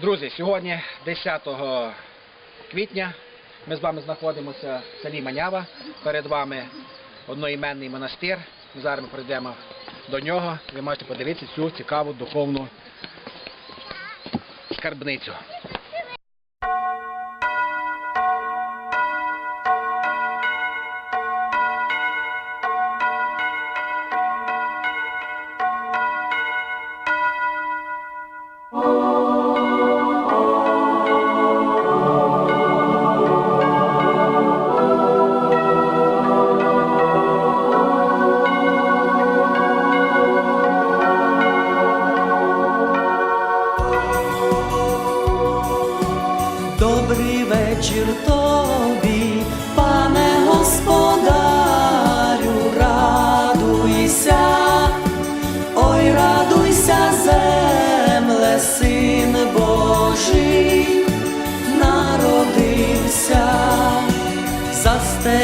Друзі, сьогодні 10 квітня. Ми з вами знаходимося в селі Манява. Перед вами одноіменний монастир. Зараз ми прийдемо до нього. Ви можете подивитися цю цікаву духовну скарбницю.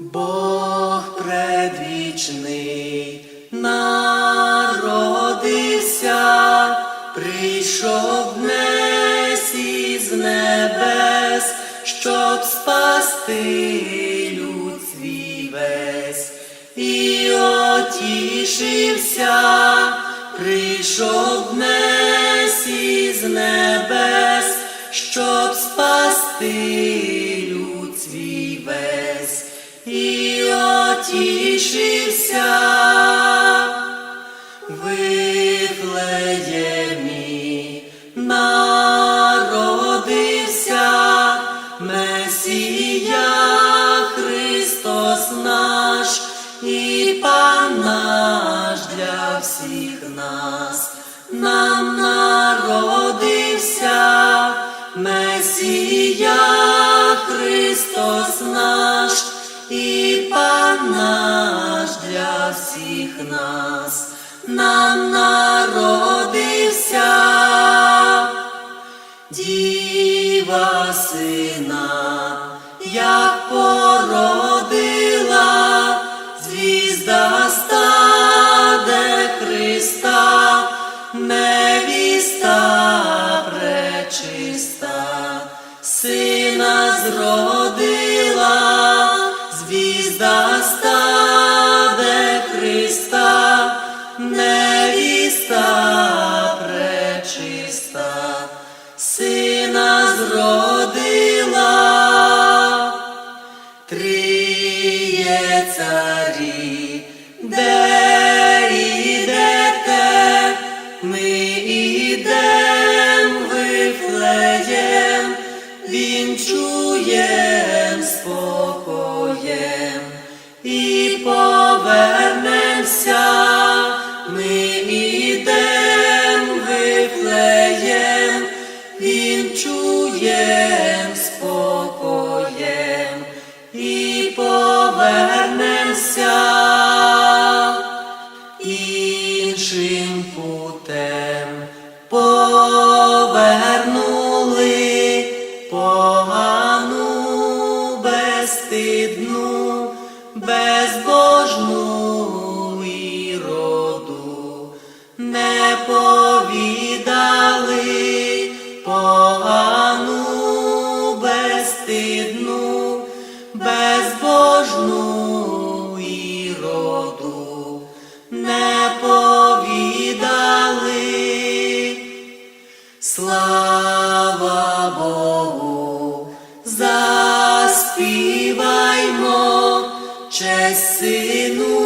Бог предвічний народився, прийшов днес із небес, щоб спасти люд свій весь, і отішився, прийшов днес із небес, щоб спасти і отішився, Вифлеємі народився, Месія Христос наш і Пан наш для всіх нас, нам народився, Месія Христос наш. Пан наш для всіх нас, нам народився. Діва сина, як породила, спокоєм і повернемся, ми ідем він вінчуєм спокоєм безбожну іроду, не повідали погану безстидну, безбожну Честь сину.